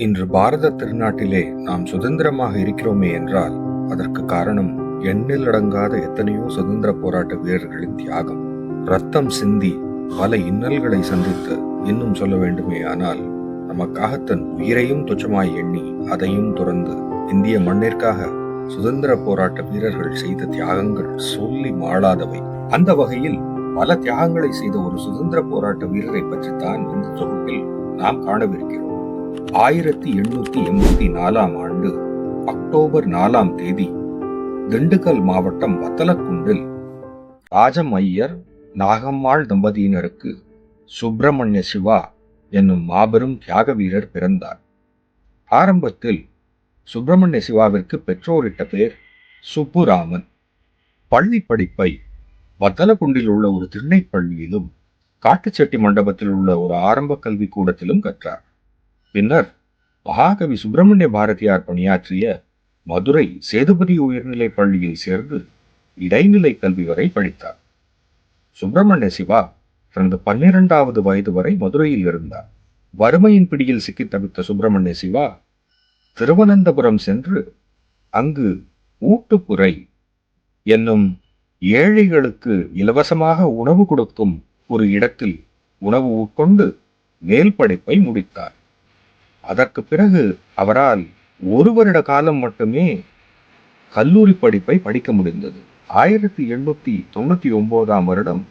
இன்று பாரத திருநாட்டிலே நாம் சுதந்திரமாக இருக்கிறோமே என்றால் அதற்கு காரணம் எண்ணில் அடங்காத எத்தனையோ சுதந்திர போராட்ட வீரர்களின் தியாகம். ரத்தம் சிந்தி பல இன்னல்களை சந்தித்து இன்னும் சொல்ல வேண்டுமே ஆனால் நமக்காக தன் உயிரையும் துச்சமாய் எண்ணி அதையும் துறந்து இந்திய மண்ணிற்காக சுதந்திர போராட்ட வீரர்கள் செய்த தியாகங்கள் சொல்லி மாளாதவை. அந்த வகையில் பல தியாகங்களை செய்த ஒரு சுதந்திர போராட்ட வீரரை பற்றித்தான் இந்த தொகுப்பில் நாம் காணவிருக்கிறோம். ஆயிரத்தி எண்ணூத்தி எண்பத்தி நாலாம் ஆண்டு அக்டோபர் நாலாம் தேதி திண்டுக்கல் மாவட்டம் வத்தலக்குண்டில் ராஜம் ஐயர் நாகம்மாள் தம்பதியினருக்கு சுப்பிரமணிய சிவா என்னும் மாபெரும் தியாக வீரர் பிறந்தார். ஆரம்பத்தில் சுப்பிரமணிய சிவாவிற்கு பெற்றோரிட்ட பேர் சுப்புராமன். பள்ளி படிப்பை வத்தலக்குண்டில் உள்ள ஒரு திண்ணைப் பள்ளியிலும் காட்டுச்செட்டி மண்டபத்தில் உள்ள ஒரு ஆரம்ப கல்வி கூடத்திலும் கற்றார். பின்னர் மகாகவி சுப்பிரமணிய பாரதியார் பணியாற்றிய மதுரை சேதுபதி உயர்நிலைப் பள்ளியில் சேர்ந்து இடைநிலை கல்வி வரை படித்தார். சுப்பிரமணிய சிவா தனது பன்னிரெண்டாவது வயது வரை மதுரையில் இருந்தார். வறுமையின் பிடியில் சிக்கி தவித்த சுப்பிரமணிய சிவா திருவனந்தபுரம் சென்று அங்கு ஊட்டுப்புரை என்னும் ஏழைகளுக்கு இலவசமாக உணவு கொடுக்கும் ஒரு இடத்தில் உணவு உட்கொண்டு மேல் படிப்பை முடித்தார். அதற்கு பிறகு அவரால் ஒரு வருட காலம் மட்டுமே கல்லூரி படிப்பை படிக்க முடிந்தது. ஆயிரத்தி எண்ணூற்றி தொண்ணூத்தி ஒன்பதாம் வருடம்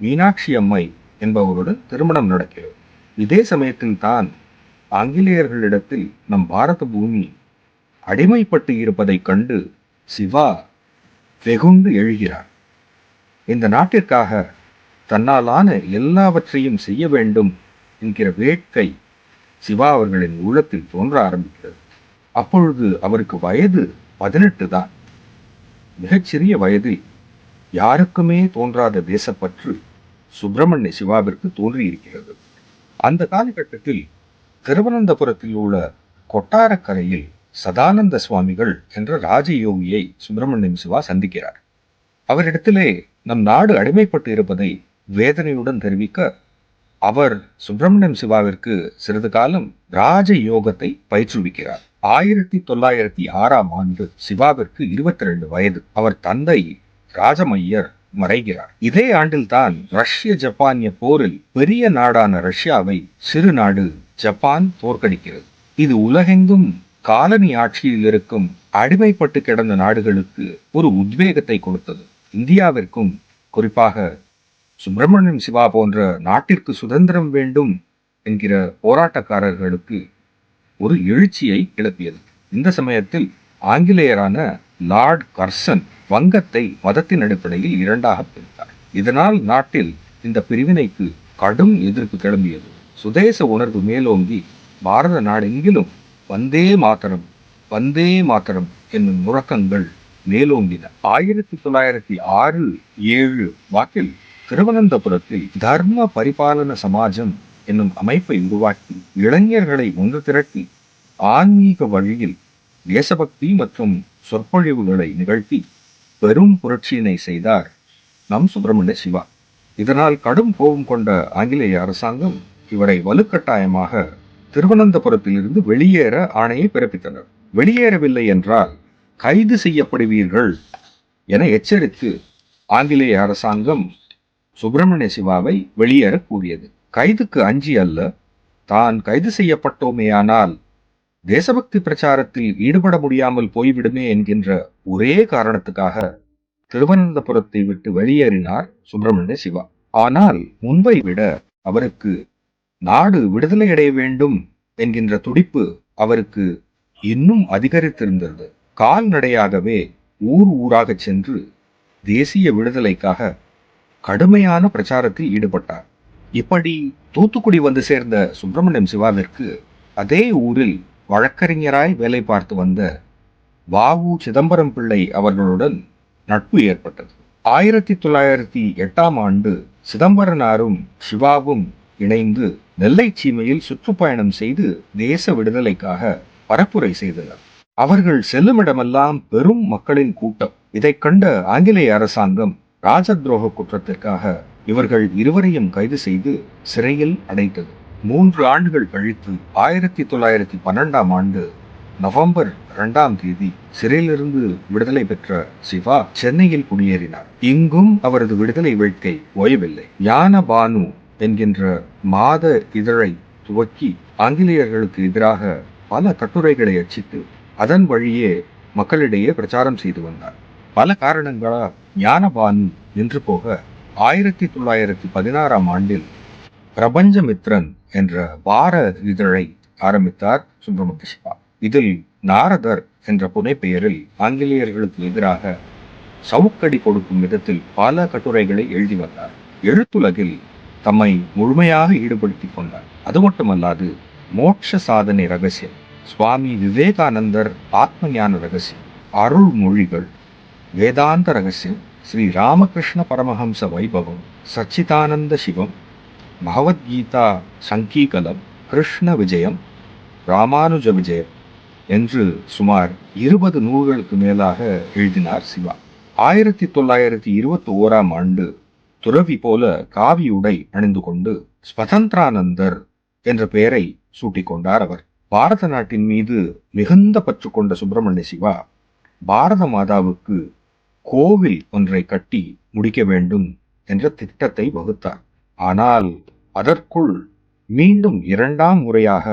மீனாட்சி அம்மை என்பவருடன் திருமணம் நடக்கிறது. இதே சமயத்தில் தான் ஆங்கிலேயர்களிடத்தில் நம் பாரத பூமி அடிமைப்பட்டு இருப்பதைக் கண்டு சிவா வெகுண்டு எழுகிறார். இந்த நாட்டிற்காக தன்னாலான எல்லாவற்றையும் செய்ய வேண்டும் என்கிற வேட்கை சிவா அவர்களின் உள்ளத்தில் தோன்ற ஆரம்பிக்கிறது. அப்பொழுது அவருக்கு வயது பதினெட்டு தான். மிகச்சிறிய வயதில் யாருக்குமே தோன்றாத தேசப்பற்று சுப்பிரமணிய சிவாவிற்கு தோன்றியிருக்கிறது. அந்த காலகட்டத்தில் திருவனந்தபுரத்தில் உள்ள கொட்டாரக்கரையில் சதானந்த சுவாமிகள் என்ற ராஜயோகியை சுப்பிரமணியம் சிவா சந்திக்கிறார். அவரிடத்திலே நம் நாடு அடிமைப்பட்டு இருப்பதை வேதனையுடன் தெரிவிக்க அவர் சுப்பிரமணியம் சிவாவிற்கு சிறிது காலம் ராஜ யோகத்தை பயிற்றுவிக்கிறார். ஆயிரத்தி தொள்ளாயிரத்தி ஆறாம் ஆண்டு சிவாவிற்கு இருபத்தி ரெண்டு வயது. அவர் தந்தை ராஜமையர் மறைகிறார். இதே ஆண்டில்தான் ரஷ்ய ஜப்பானிய போரில் பெரிய நாடான ரஷ்யாவை சிறு நாடு ஜப்பான் தோற்கடிக்கிறது. இது உலகெங்கும் காலனி ஆட்சியில் இருக்கும் அடிமைப்பட்டு கிடந்த நாடுகளுக்கு ஒரு உத்வேகத்தை கொடுத்தது. இந்தியாவிற்கும் குறிப்பாக சுப்பிரமணியம் சிவா போன்ற நாட்டிற்கு சுதந்திரம் வேண்டும் என்கிற போராட்டக்காரர்களுக்கு ஒரு எழுச்சியை கிளப்பியது இந்த சமயத்தில் ஆங்கிலேயரான லார்ட் கர்சன் வங்கத்தை மதத்தின் அடிப்படையில் இரண்டாக பிரித்தார். இதனால் நாட்டில் இந்த பிரிவினைக்கு கடும் எதிர்ப்பு கிளம்பியது. சுதேச உணர்வு மேலோங்கி பாரத நாடெங்கிலும் வந்தே மாத்தரம் வந்தே மாத்தரம் என்னும் முழக்கங்கள் மேலோங்கின. ஆயிரத்தி தொள்ளாயிரத்தி ஆறு ஏழு வாக்கில் திருவனந்தபுரத்தில் தர்ம பரிபாலன சமாஜம் என்னும் அமைப்பை உருவாக்கி இளைஞர்களை ஒன்று திரட்டி ஆன்மீக வழியில் தேசபக்தி மற்றும் சொற்பொழிவுகளை நிகழ்த்தி பெரும் புரட்சியினை செய்தார் நம் சுப்பிரமணிய சிவா. இதனால் கடும் கோபம் கொண்ட ஆங்கிலேய அரசாங்கம் இவரை வலுக்கட்டாயமாக திருவனந்தபுரத்திலிருந்து வெளியேற ஆணையை பிறப்பித்தனர். வெளியேறவில்லை என்றால் கைது செய்யப்படுவீர்கள் என எச்சரித்து ஆங்கிலேய அரசாங்கம் சுப்பிரமணிய சிவாவை வெளியேற கூறியது கைதுக்கு அஞ்சி அல்ல தான் கைது செய்யப்பட்டோமேயானால் தேசபக்தி பிரச்சாரத்தில் ஈடுபட முடியாமல் போய்விடுமே என்கின்ற ஒரே காரணத்துக்காக திருவனந்தபுரத்தை விட்டு வெளியேறினார் சுப்பிரமணிய சிவா. ஆனால் முன்பை விட அவருக்கு நாடு விடுதலை அடைய வேண்டும் என்கின்ற துடிப்பு அவருக்கு இன்னும் அதிகரித்திருந்தது. கால்நடையாகவே ஊர் ஊராக சென்று தேசிய விடுதலைக்காக கடுமையான பிரச்சாரத்தில் ஈடுபட்டார். இப்படி தூத்துக்குடி வந்து சேர்ந்த சுப்பிரமணியம் சிவாவிற்கு அதே ஊரில் வழக்கறிஞராய் வேலை பார்த்து வந்த வாவு சிதம்பரம் பிள்ளை அவர்களுடன் நட்பு ஏற்பட்டது. ஆயிரத்தி தொள்ளாயிரத்தி எட்டாம் ஆண்டு சிதம்பரனாரும் சிவாவும் இணைந்து நெல்லை சீமையில் சுற்றுப்பயணம் செய்து தேச விடுதலைக்காக பரப்புரை செய்தனர். அவர்கள் செல்லுமிடமெல்லாம் பெரும் மக்களின் கூட்டம். இதைக் கண்ட ஆங்கிலேய அரசாங்கம் ராஜ துரோக குற்றத்திற்காக இவர்கள் இருவரையும் கைது செய்து சிறையில் அடைத்தது. மூன்று ஆண்டுகள் கழித்து ஆயிரத்தி தொள்ளாயிரத்தி பன்னெண்டாம் ஆண்டு நவம்பர் இரண்டாம் தேதி சிறையிலிருந்து விடுதலை பெற்ற சிவா சென்னையில் குடியேறினார். இங்கும் அவரது விடுதலை வேட்கை ஓயவில்லை. யான பானு என்கின்ற மாத இதழை துவக்கி ஆங்கிலேயர்களுக்கு எதிராக பல கட்டுரைகளை அச்சிட்டு அதன் வழியே மக்களிடையே பிரச்சாரம் செய்து வந்தார். பல காரணங்களால் ஞானபான் நின்று போக ஆயிரத்தி தொள்ளாயிரத்தி பதினாறாம் ஆண்டில் பிரபஞ்சமித்ரன் என்ற வார இதழை ஆரம்பித்தார் சுப்பிரமணிய சிவா. இதில் நாரதர் என்ற புனைப்பெயரில் ஆங்கிலேயர்களுக்கு எதிராக சவுக்கடி கொடுக்கும் விதத்தில் பல கட்டுரைகளை எழுதி வந்தார். எழுத்துலகில் தம்மை முழுமையாக ஈடுபடுத்திக் கொண்டார். அது மட்டுமல்லாது மோட்ச சாதனை ரகசியம் சுவாமி விவேகானந்தர் ஆத்ம ஞான ரகசியம் அருள்மொழிகள் வேதாந்த ரகசியம். ஸ்ரீ ராமகிருஷ்ண பரமஹம்ச வைபவம். சச்சிதானந்த சிவம். பகவத்கீதா சங்கீகலம். கிருஷ்ண விஜயம். ராமானுஜ விஜயம் என்று சுமார் இருபது நூல்களுக்கு மேலாக எழுதினார் சிவா. ஆயிரத்தி தொள்ளாயிரத்தி இருபத்தி ஓராம் ஆண்டு துறவி போல காவி உடை அணிந்து கொண்டு ஸ்வதந்திரானந்தர் என்ற பெயரை சூட்டிக்கொண்டார் அவர். பாரத நாட்டின் மீது மிகுந்த பற்று கொண்ட சுப்பிரமணிய சிவா பாரத மாதாவுக்கு கோவில் ஒன்றை கட்டி முடிக்க வேண்டும் என்ற திட்டத்தை வகுத்தார். ஆனால் அதற்குள் மீண்டும் இரண்டாம் முறையாக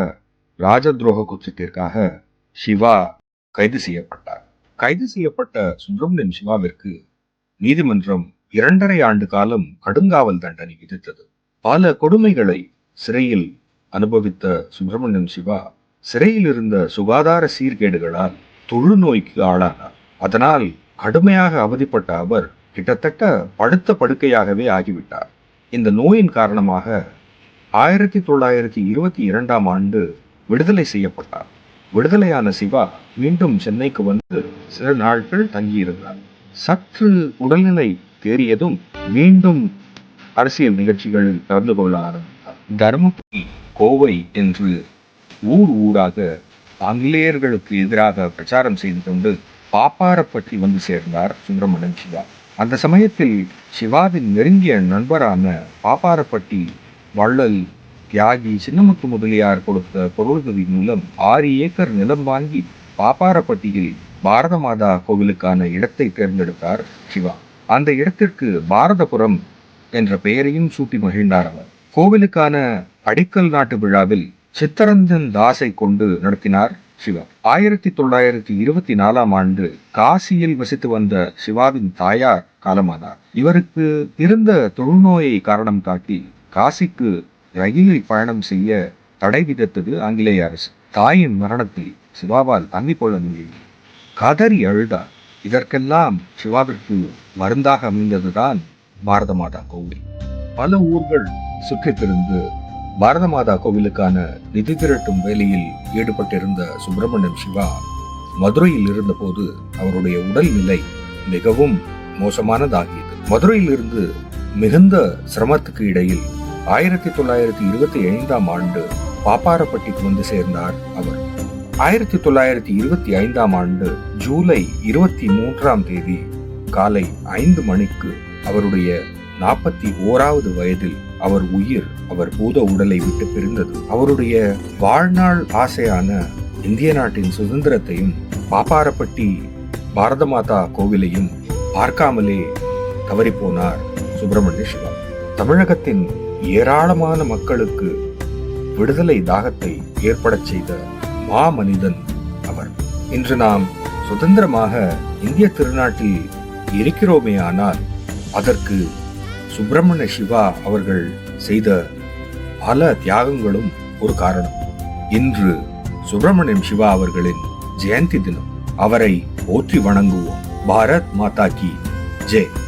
ராஜதுரோக குற்றத்திற்காக சிவா கைது செய்யப்பட்டார். கைது செய்யப்பட்ட சுப்பிரமணியன் சிவாவிற்கு நீதிமன்றம் இரண்டரை ஆண்டு காலம் கடுங்காவல் தண்டனை விதித்தது. பல கொடுமைகளை சிறையில் அனுபவித்த சுப்பிரமணியன் சிவா சிறையில் இருந்த சுகாதார சீர்கேடுகளால் தொழுநோய்க்கு ஆளானார். அதனால் கடுமையாக அவதிப்பட்ட அவர் கிட்டத்தட்ட படுத்த படுக்கையாகவே ஆகிவிட்டார். இந்த நோயின் காரணமாக ஆயிரத்தி தொள்ளாயிரத்தி இருபத்தி இரண்டாம் ஆண்டு விடுதலை செய்யப்பட்டார். விடுதலையான சிவா மீண்டும் சென்னைக்கு வந்து சில நாட்கள் தங்கியிருந்தார். சற்று உடல்நிலை தேறியதும் மீண்டும் அரசியல் நிகழ்ச்சிகளில் கலந்து கொள்ள ஆரம்பித்தார். தருமபுரி கோவை என்று ஊர் ஊராக ஆங்கிலேயர்களுக்கு எதிராக பிரச்சாரம் செய்து கொண்டு பாப்பாரப்பட்டி வந்து சேர்ந்தார் சுந்தரமணன் சிவா அந்த சமயத்தில் சிவாவின் நெருங்கிய நண்பரான பாப்பாரப்பட்டி வள்ளல் தியாகி சின்னமுத்து முதலியார் கொடுத்த பொருளுதவி மூலம் ஆறு ஏக்கர் நிலம் வாங்கி பாப்பாரப்பட்டியில் பாரத மாதா கோவிலுக்கான இடத்தை தேர்ந்தெடுத்தார் சிவா. அந்த இடத்திற்கு பாரதபுரம் என்ற பெயரையும் சூட்டி மகிழ்ந்தார் அவர். கோவிலுக்கான அடிக்கல் நாட்டு விழாவில் சித்தரஞ்சன் தாஸை கொண்டு நடத்தினார் சிவா. ஆயிரத்தி தொள்ளாயிரத்தி இருபத்தி நாலாம் ஆண்டு காசியில் வசித்து வந்த சிவாவின் தாயார் காலமானார். இவருக்கு இருந்த தொழுநோயை காரணம் காட்டி காசிக்கு ரயிலில் பயணம் செய்ய தடை விதித்தது ஆங்கிலேய அரசு. தாயின் மரணத்தில் சிவாவால் தங்கிக் கொள்ள முடியும் கதறி அழுதார். இதற்கெல்லாம் சிவாவிற்கு மருந்தாக அமைந்ததுதான் பாரத மாதா கோவில். பல ஊர்கள் சுற்றித்திருந்து பாரத மாதா கோவிலுக்கான நிதி திரட்டும் வேலையில் ஈடுபட்டிருந்த சுப்பிரமணியம் சிவா மதுரையில் இருந்தபோது அவருடைய உடல்நிலை மிகவும் மோசமானதாகியது. மதுரையிலிருந்து மிகுந்த சிரமத்துக்கு இடையில் ஆயிரத்தி தொள்ளாயிரத்தி இருபத்தி ஐந்தாம் ஆண்டு பாப்பாரப்பட்டிக்கு வந்து சேர்ந்தார் அவர். ஆயிரத்தி தொள்ளாயிரத்தி இருபத்தி ஐந்தாம் ஆண்டு ஜூலை இருபத்தி மூன்றாம் தேதி காலை ஐந்து மணிக்கு அவருடைய நாற்பத்தி ஓராவது வயதில் அவர் உயிர் அவர் பூத உடலை விட்டு பிரிந்தது. அவருடைய வாழ்நாள் ஆசையான இந்திய நாட்டின் சுதந்திரத்தையும் பாப்பாரப்பட்டி பாரத மாதா கோவிலையும் பார்க்காமலே தவறிப்போனார் சுப்பிரமணிய சிவா. தமிழகத்தின் ஏராளமான மக்களுக்கு விடுதலை தாகத்தை ஏற்படச் செய்த மா மனிதன் அவர். இன்று நாம் சுதந்திரமாக இந்திய திருநாட்டில் இருக்கிறோமே ஆனால் அதற்கு சுப்பிரமணிய சிவா அவர்கள் செய்த பல தியாகங்களும் ஒரு காரணம். இன்று சுப்பிரமணியம் சிவா அவர்களின் ஜெயந்தி தினம். அவரை போற்றி வணங்குவோம். பாரத் மாதா கி ஜெய்.